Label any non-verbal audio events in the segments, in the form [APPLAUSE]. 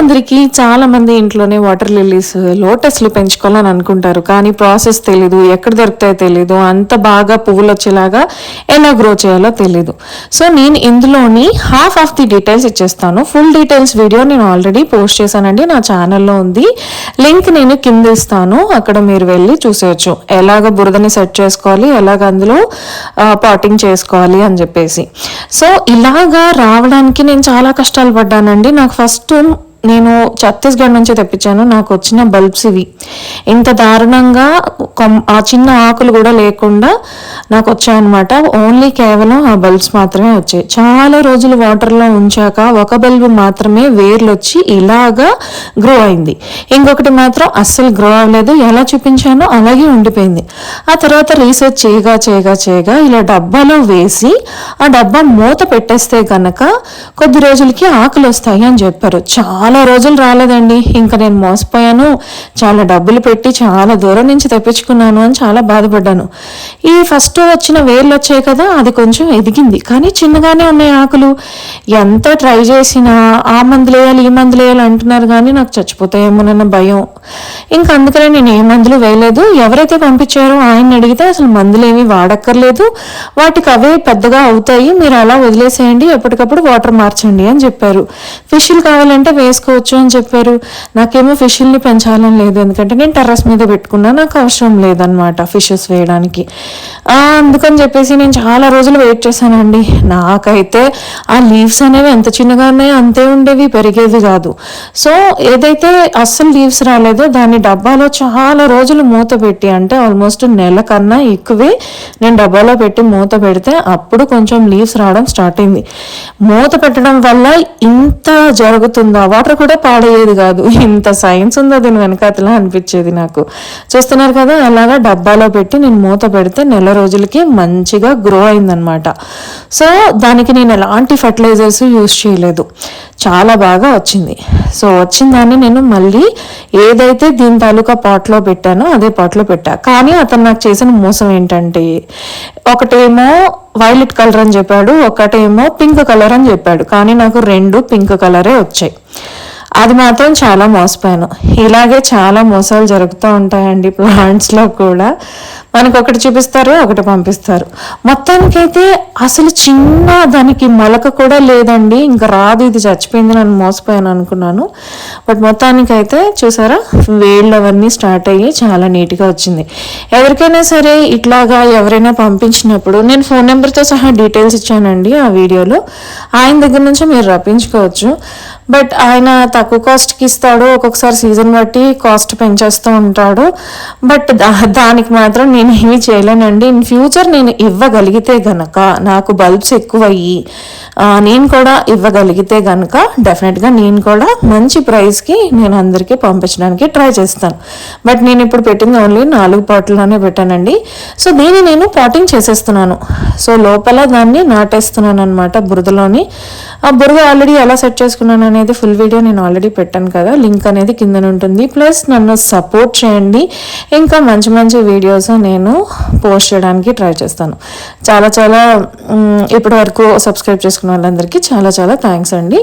అందరికీ చాలామంది ఇంట్లోనే వాటర్ లిల్లీస్ లోటస్లు పెంచుకోవాలని అనుకుంటారు. కానీ ప్రాసెస్ తెలీదు ఎక్కడ దొరుకుతాయో తెలీదు అంత బాగా పువ్వులు వచ్చేలాగా ఎలా గ్రో చేయాలో తెలీదు. సో నేను ఇందులోని హాఫ్ ఆఫ్ ది డీటెయిల్స్ ఇచ్చేస్తాను. ఫుల్ డీటెయిల్స్ వీడియో నేను ఆల్రెడీ పోస్ట్ చేశానండి. నా ఛానల్లో ఉంది. లింక్ నేను కింద ఇస్తాను. అక్కడ మీరు వెళ్ళి చూసేయచ్చు. ఎలాగ బురదని సెట్ చేసుకోవాలి ఎలాగ అందులో పాటింగ్ చేసుకోవాలి అని చెప్పేసి. సో ఇలాగా రావడానికి నేను చాలా కష్టాలు పడ్డానండి. నాకు ఫస్ట్ నేను ఛత్తీస్గఢ్ నుంచి తెప్పించాను. నాకు వచ్చిన బల్బ్స్ ఇవి. ఇంత దారుణంగా ఆ చిన్న ఆకులు కూడా లేకుండా నాకు వచ్చాయన్నమాట. ఓన్లీ కేవలం ఆ బల్బ్స్ మాత్రమే వచ్చాయి. చాలా రోజులు వాటర్లో ఉంచాక ఒక బల్బ్ మాత్రమే వేర్లు వచ్చి ఇలాగా గ్రో అయింది. ఇంకొకటి మాత్రం అస్సలు గ్రో అవ్వలేదు. ఎలా చూపించానో అలాగే ఉండిపోయింది. ఆ తర్వాత రీసెర్చ్ చేయగా చేయగా చేయగా ఇలా డబ్బాలో వేసి ఆ డబ్బా మూత పెట్టేస్తే కనుక కొద్ది రోజులకి ఆకులు వస్తాయి అని చెప్పారు. చాలా చాలా రోజులు రాలేదండి. ఇంకా నేను మోసపోయాను. చాలా డబ్బులు పెట్టి చాలా దూరం నుంచి తెప్పించుకున్నాను అని చాలా బాధపడ్డాను. ఈ ఫస్ట్ వచ్చిన వేర్లు వచ్చాయి కదా అది కొంచెం ఎదిగింది. కానీ చిన్నగానే ఉన్నాయి ఆకులు. ఎంత ట్రై చేసినా ఆ మందులు వేయాలి ఈ మందులు వేయాలి అంటున్నారు కానీ నాకు చచ్చిపోతాయేమోనన్న భయం. ఇంకా అందుకనే నేను ఏ మందులు వేయలేదు. ఎవరైతే పంపించారో ఆయన అడిగితే అసలు మందులు ఏమీ వాడక్కర్లేదు. వాటికి అవే పెద్దగా అవుతాయి. మీరు అలా వదిలేసేయండి. ఎప్పటికప్పుడు వాటర్ మార్చండి అని చెప్పారు. ఫిష్లు కావాలంటే చేసుకోవచ్చు అని చెప్పారు. నాకేమో ఫిష్ల్ని పెంచాలని లేదు. ఎందుకంటే నేను టెర్రస్ మీద పెట్టుకున్నా. నాకు అవసరం లేదనమాట ఫిషెస్ వేయడానికి. అందుకని చెప్పేసి నేను చాలా రోజులు వెయిట్ చేశానండి. నాకైతే ఆ లీవ్స్ అనేవి ఎంత చిన్నగా ఉన్నాయో అంతే ఉండేవి పెరిగేది కాదు. సో ఏదైతే అస్సలు లీవ్స్ రాలేదో దాన్ని డబ్బాలో చాలా రోజులు మూత పెట్టి అంటే ఆల్మోస్ట్ నెల కన్నా ఎక్కువే నేను డబ్బాలో పెట్టి మూత పెడితే అప్పుడు కొంచెం లీవ్స్ రావడం స్టార్ట్ అయింది. మూత పెట్టడం వల్ల ఇంత జరుగుతుందా? వాటర్ కూడా పాడయ్యేది కాదు. ఇంత సైన్స్ ఉందో దీని వెనకాతలా అనిపించేది నాకు. చూస్తున్నారు కదా అలాగా డబ్బాలో పెట్టి నేను మూత పెడితే నెల రోజులకి మంచిగా గ్రో అయిందనమాట సో దానికి నేను ఎలాంటి ఫర్టిలైజర్స్ యూస్ చేయలేదు. చాలా బాగా వచ్చింది. సో వచ్చిన దాన్ని నేను మళ్ళీ ఏదైతే దీని తాలూకా పాట్లో పెట్టానో అదే పాట్లో పెట్టా. కానీ అతను నాకు చేసిన మోసం ఏంటంటే ఒకటేమో వైలెట్ కలర్ అని చెప్పాడు ఒకటేమో పింక్ కలర్ అని చెప్పాడు. కానీ నాకు రెండు పింక్ కలరే వచ్చాయి. అది మాత్రం చాలా మోసపోయాను. ఇలాగే చాలా మోసాలు జరుగుతూ ఉంటాయండి ప్లాంట్స్లో కూడా. మనకు ఒకటి చూపిస్తారు ఒకటి పంపిస్తారు. మొత్తానికైతే అసలు చిన్న దానికి మొలక కూడా లేదండి. ఇంకా రాదు ఇది చచ్చిపోయింది నన్ను మోసపోయాను అనుకున్నాను. బట్ మొత్తానికైతే చూసారా వేళ్ళు అవన్నీ స్టార్ట్ అయ్యి చాలా నీట్గా వచ్చింది. ఎవరికైనా సరే ఇట్లాగా ఎవరైనా పంపించినప్పుడు నేను ఫోన్ నెంబర్తో సహా డీటెయిల్స్ ఇచ్చానండి ఆ వీడియోలో. ఆయన దగ్గర నుంచి మీరు రప్పించుకోవచ్చు. బట్ ఆయన తక్కువ కాస్ట్కి ఇస్తాడు. ఒక్కొక్కసారి సీజన్ బట్టి కాస్ట్ పెంచేస్తూ ఉంటాడు. బట్ దానికి మాత్రం నేను ఏమీ చేయలేనండి. ఇన్ ఫ్యూచర్ నేను ఇవ్వగలిగితే గనక నాకు బల్బ్స్ ఎక్కువయ్యి నేను కూడా ఇవ్వగలిగితే గనక డెఫినెట్గా నేను కూడా మంచి ప్రైస్కి నేను అందరికీ పంపించడానికి ట్రై చేస్తాను. బట్ నేను ఇప్పుడు పెట్టింది ఓన్లీ నాలుగు పాటల్లోనే పెట్టానండి. సో దీన్ని నేను పాటింగ్ చేసేస్తున్నాను. సో లోపల దాన్ని నాటేస్తున్నాను అనమాట బురదలోని. ఆ బురద ఆల్రెడీ ఎలా సెట్ చేసుకున్నాను అనేది ఫుల్ వీడియో నేను ఆల్రెడీ పెట్టాను కదా లింక్ అనేది కింద ఉంటుంది. ప్లస్ నన్ను సపోర్ట్ చేయండి. ఇంకా మంచి మంచి వీడియోస్ నేను పోస్ట్ చేయడానికి ట్రై చేస్తాను. చాలా చాలా ఇప్పటి వరకు సబ్స్క్రైబ్ చేసుకున్న వాళ్ళందరికీ చాలా చాలా థ్యాంక్స్ అండి.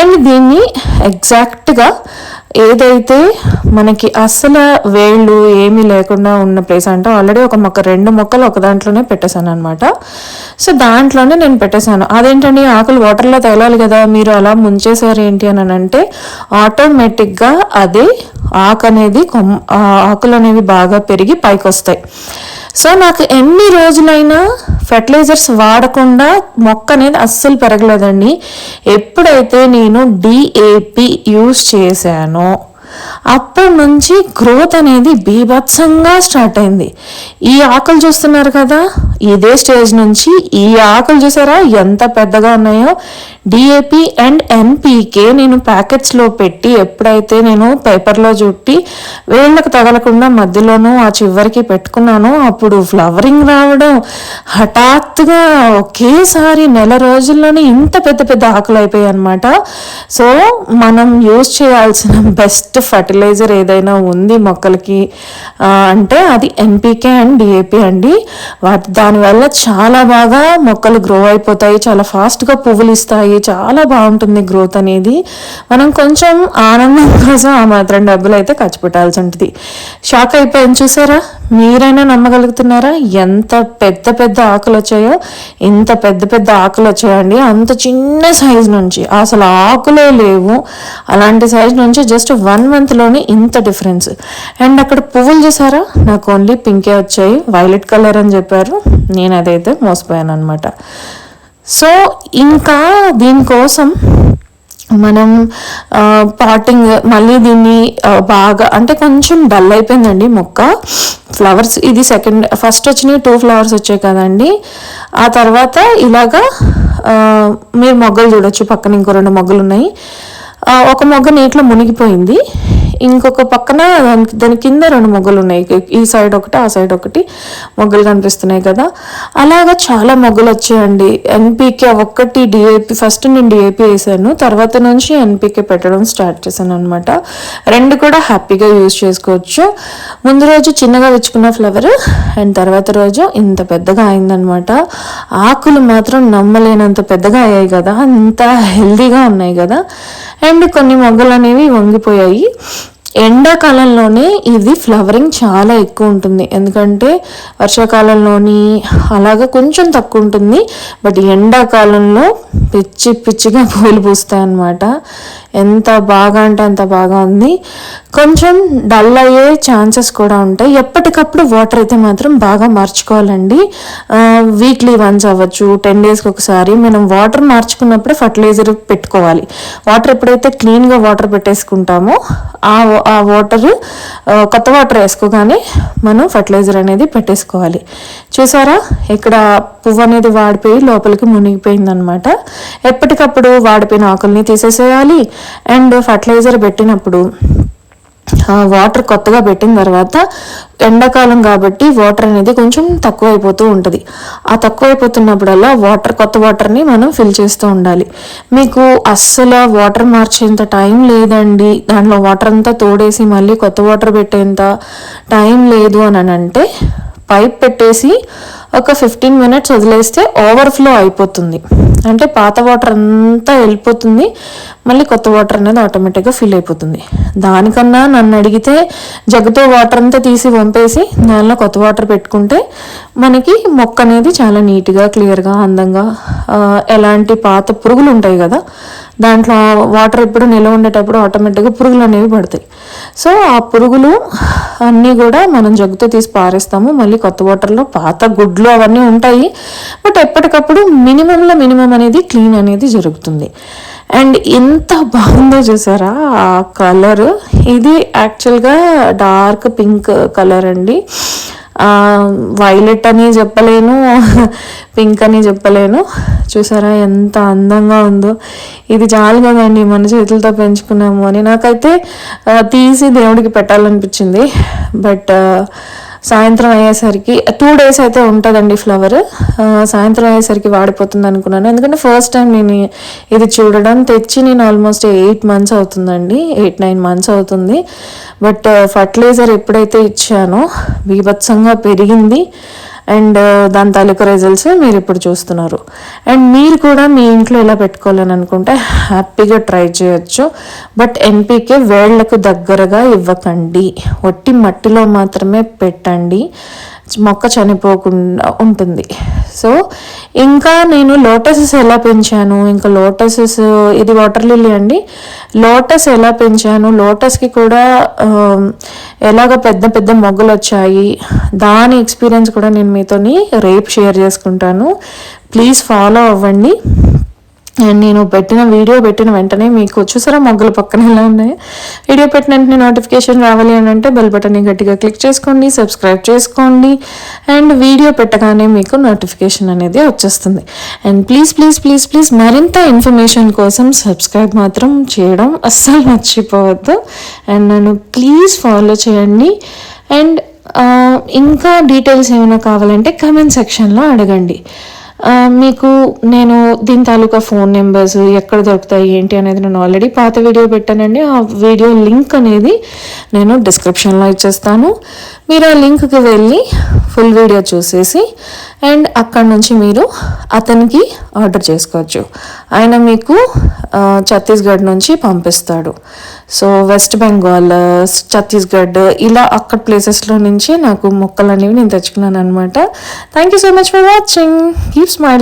అండ్ దీన్ని ఎగ్జాక్ట్గా ఏదైతే మనకి అసలు వేళ్ళు ఏమీ లేకుండా ఉన్న ప్లేస్ అంటే ఆల్రెడీ ఒక మొక్క రెండు మొక్కలు ఒక దాంట్లోనే పెట్టేశాను అనమాట సో దాంట్లోనే నేను పెట్టేశాను. అదేంటండి ఆకులు వాటర్లో తేలాలి కదా మీరు అలా ముంచేశారు ఏంటి అని అంటే ఆటోమేటిక్గా అది ఆకు అనేది కొమ్ ఆ ఆకులు అనేవి బాగా పెరిగి పైకి వస్తాయి సో నాకు ఎన్ని రోజులైనా ఫెర్టిలైజర్స్ వాడకుండా మొక్క అనేది అస్సలు పెరగలేదండి. ఎప్పుడైతే నేను డిఏపి యూస్ చేశానో అప్పటి నుంచి గ్రోత్ అనేది బీభత్సంగా స్టార్ట్ అయింది. ఈ ఆకులు చూస్తున్నారు కదా? ఇదే స్టేజ్ నుంచి ఈ ఆకులు చూసారా? ఎంత పెద్దగా ఉన్నాయో? డిఏపి అండ్ ఎన్పికే నేను ప్యాకెట్స్లో పెట్టి ఎప్పుడైతే నేను పేపర్లో చుట్టి వేళ్ళకు తగలకుండా మధ్యలోనూ ఆ చివరికి పెట్టుకున్నానో అప్పుడు ఫ్లవరింగ్ రావడం హఠాత్తుగా ఒకేసారి నెల రోజుల్లోనే ఇంత పెద్ద పెద్ద ఆకులు అయిపోయాయి అనమాట సో మనం యూజ్ చేయాల్సిన బెస్ట్ ఫర్టిలైజర్ ఏదైనా ఉంది మొక్కలకి అంటే అది ఎన్పికే అండ్ డిఏపి అండి. వాటి దానివల్ల చాలా బాగా మొక్కలు గ్రో అయిపోతాయి చాలా ఫాస్ట్గా పువ్వులు ఇస్తాయి చాలా బాగుంటుంది గ్రోత్ అనేది. మనం కొంచెం ఆనందం కోసం ఆ మాత్రం డబ్బులు అయితే ఖర్చు పెట్టాల్సి ఉంటుంది. షాక్ అయిపోయింది చూసారా? మీరైనా నమ్మగలుగుతున్నారా? ఎంత పెద్ద పెద్ద ఆకులు వచ్చాయో ఇంత పెద్ద పెద్ద ఆకులు వచ్చాయండి. అంత చిన్న సైజ్ నుంచి. అసలు ఆకులే లేవు. అలాంటి సైజ్ నుంచి జస్ట్ వన్ మంత్లోనే ఇంత డిఫరెన్స్ అండ్ అక్కడ పువ్వులు చూసారా? నాకు ఓన్లీ పింకే వచ్చాయి. వైలెట్ కలర్ అని చెప్పారు. నేను అదైతే మోసపోయాను అనమాట సో ఇంకా దీనికోసం మనం పాటింగ్ మళ్ళీ దీన్ని బాగా అంటే కొంచెం డల్ అయిపోయిందండి మొక్క. ఫ్లవర్స్ ఇది సెకండ్ ఫస్ట్ వచ్చినాయి టూ ఫ్లవర్స్ వచ్చాయి కదండి. ఆ తర్వాత ఇలాగా మీరు మొగ్గలు చూడొచ్చు పక్కన ఇంకో రెండు మొగ్గలు ఉన్నాయి ఒక మొగ్గ నీటిలో మునిగిపోయింది. ఇంకొక పక్కన దానికి దాని కింద రెండు మొగ్గలు ఉన్నాయి. ఈ సైడ్ ఒకటి ఆ సైడ్ ఒకటి మొగ్గలు కనిపిస్తున్నాయి కదా. అలాగా చాలా మొగ్గలు వచ్చాయండి. ఎన్పికే ఒక్కటి డిఏపి ఫస్ట్ నేను డిఏపి వేసాను. తర్వాత నుంచి ఎన్పికే పెట్టడం స్టార్ట్ చేశాను అనమాట రెండు కూడా హ్యాపీగా యూజ్ చేసుకోవచ్చు. ముందు రోజు చిన్నగా తెచ్చుకున్న ఫ్లవర్ అండ్ తర్వాత రోజు ఇంత పెద్దగా అయిందనమాట ఆకులు మాత్రం నమ్మలేనంత పెద్దగా అయ్యాయి కదా. అంత హెల్దీగా ఉన్నాయి కదా. అండ్ కొన్ని మొగ్గలు అనేవి వంగిపోయాయి. ఎండాకాలంలోనే ఇది ఫ్లవరింగ్ చాలా ఎక్కువ ఉంటుంది. ఎందుకంటే వర్షాకాలంలోని అలాగా కొంచెం తక్కువ ఉంటుంది. బట్ ఎండాకాలంలో పిచ్చి పిచ్చిగా [LAUGHS] పూలు పూస్తాయి అన్నమాట ఎంత బాగా అంటే అంత బాగా ఉంది. కొంచెం డల్ అయ్యే ఛాన్సెస్ కూడా ఉంటాయి. ఎప్పటికప్పుడు వాటర్ అయితే మాత్రం బాగా మార్చుకోవాలండి. వీక్లీ వన్స్ అవ్వచ్చు టెన్ డేస్కి ఒకసారి మనం వాటర్ మార్చుకున్నప్పుడే ఫర్టిలైజర్ పెట్టుకోవాలి. వాటర్ ఎప్పుడైతే క్లీన్గా వాటర్ పెట్టేసుకుంటామో ఆ వాటర్ కొత్త వాటర్ వేసుకోగానే మనం ఫర్టిలైజర్ అనేది పెట్టేసుకోవాలి. చూసారా? ఇక్కడ పువ్వు అనేది వాడిపోయి లోపలికి మునిగిపోయిందనమాట ఎప్పటికప్పుడు వాడిపోయిన ఆకుల్ని తీసేసేయాలి. అండ్ ఫర్టిలైజర్ పెట్టినప్పుడు ఆ వాటర్ కొత్తగా పెట్టిన తర్వాత ఎండాకాలం కాబట్టి వాటర్ అనేది కొంచెం తక్కువ అయిపోతూ ఉంటుంది. ఆ తక్కువ అయిపోతున్నప్పుడల్లా వాటర్ కొత్త వాటర్ని మనం ఫిల్ చేస్తూ ఉండాలి. మీకు అస్సలు వాటర్ మార్చేంత టైం లేదండి. దాంట్లో వాటర్ అంతా తోడేసి మళ్ళీ కొత్త వాటర్ పెట్టేంత టైం లేదు అని అంటే పైప్ పెట్టేసి ఒక ఫిఫ్టీన్ మినిట్స్ వదిలేస్తే ఓవర్ఫ్లో అయిపోతుంది. అంటే పాత వాటర్ అంతా వెళ్ళిపోతుంది. మళ్ళీ కొత్త వాటర్ అనేది ఆటోమేటిక్గా ఫిల్ అయిపోతుంది. దానికన్నా నన్ను అడిగితే జగ్గుతో వాటర్ అంతా తీసి పంపేసి దానిలో కొత్త వాటర్ పెట్టుకుంటే మనకి మొక్క అనేది చాలా నీట్గా క్లియర్గా అందంగా ఎలాంటి పాత పురుగులు ఉంటాయి కదా దాంట్లో వాటర్ ఎప్పుడు నిల్వ ఉండేటప్పుడు ఆటోమేటిక్గా పురుగులు అనేవి పడతాయి. సో ఆ పురుగులు అన్నీ కూడా మనం జగ్గుతో తీసి పారేస్తాము. మళ్ళీ కొత్త వాటర్లో పాత గుడ్లు అవన్నీ ఉంటాయి. బట్ ఎప్పటికప్పుడు మినిమంలో మినిమం అనేది క్లీన్ అనేది జరుగుతుంది. అండ్ ఎంత బాగుందో చూసారా? ఆ కలర్ ఇది యాక్చువల్గా డార్క్ పింక్ కలర్ అండి. వైలెట్ అని చెప్పలేను [LAUGHS] పింక్ అని చెప్పలేను. చూసారా ఎంత అందంగా ఉందో. ఇది చాలు కదండి మన చేతులతో పెంచుకున్నాము అని. నాకైతే తీసి దేవుడికి పెట్టాలనిపించింది. బట్ సాయంత్రం అయ్యేసరికి టూ డేస్ అయితే ఉంటుందండి ఫ్లవర్ సాయంత్రం అయ్యేసరికి వాడిపోతుంది అనుకున్నాను. ఎందుకంటే ఫస్ట్ టైం నేను ఇది చూడడం తెచ్చి నేను ఆల్మోస్ట్ ఎయిట్ మంత్స్ అవుతుందండి. ఎయిట్ నైన్ మంత్స్ అవుతుంది. బట్ ఫర్టిలైజర్ uh, ఎప్పుడైతే ఇచ్చానో బీభత్సంగా పెరిగింది. అండ్ దాని తాలూకు రిజల్ట్స్ మీరు ఇప్పుడు చూస్తున్నారు. అండ్ మీరు కూడా మీ ఇంట్లో ఎలా పెట్టుకోవాలని అనుకుంటే హ్యాపీగా ట్రై చేయొచ్చు. బట్ ఎన్పీకే వేళ్ళకు దగ్గరగా ఇవ్వకండి. ఒట్టి మట్టిలో మాత్రమే పెట్టండి. మొక్క చనిపోకుండా ఉంటుంది. సో ఇంకా నేను లోటసెస్ ఎలా పెంచాను? ఇంకా లోటసెస్ ఇది వాటర్ లిల్లీ అండి. లోటస్ ఎలా పెంచాను? లోటస్కి కూడా ఎలాగ పెద్ద పెద్ద మొగ్గలు వచ్చాయి దాని ఎక్స్పీరియన్స్ కూడా నేను మీతోని రేపు షేర్ చేసుకుంటాను. ప్లీజ్ ఫాలో అవ్వండి. నేను పెట్టిన వీడియో పెట్టిన వెంటనే మీకు వచ్చేసారా మొగ్గలు పక్కన ఎలా ఉన్నాయి? వీడియో పెట్టిన వెంటనే నోటిఫికేషన్ రావాలి అని అంటే బెల్ బటన్ని గట్టిగా క్లిక్ చేసుకోండి సబ్స్క్రైబ్ చేసుకోండి. అండ్ వీడియో పెట్టగానే మీకు నోటిఫికేషన్ అనేది వచ్చేస్తుంది. And please please please please మరింత ఇన్ఫర్మేషన్ కోసం సబ్స్క్రైబ్ మాత్రం చేయడం అస్సలు మర్చిపోవద్దు. అండ్ నన్ను ప్లీజ్ ఫాలో చేయండి. అండ్ uh, ఇంకా డీటెయిల్స్ ఏమైనా కావాలంటే కమెంట్ సెక్షన్లో అడగండి. మీకు నేను దీని తాలూకా ఫోన్ నెంబర్స్ ఎక్కడ దొరుకుతాయి ఏంటి అనేది నేను ఆల్రెడీ పాత వీడియో పెట్టానండి. ఆ వీడియో లింక్ అనేది నేను డిస్క్రిప్షన్లో ఇచ్చేస్తాను. మీరు ఆ లింక్కి వెళ్ళి ఫుల్ వీడియో చూసేసి అండ్ అక్కడ నుంచి మీరు అతనికి ఆర్డర్ చేసుకోవచ్చు. ఆయన మీకు ఛత్తీస్గఢ్ నుంచి పంపిస్తాడు. సో వెస్ట్ బెంగాల్ ఛత్తీస్గఢ్ ఇలా అక్కడ ప్లేసెస్లో నుంచి నాకు మొక్కలు అనేవి నేను తెచ్చుకున్నాను అనమాట thank you so much for watching keep smile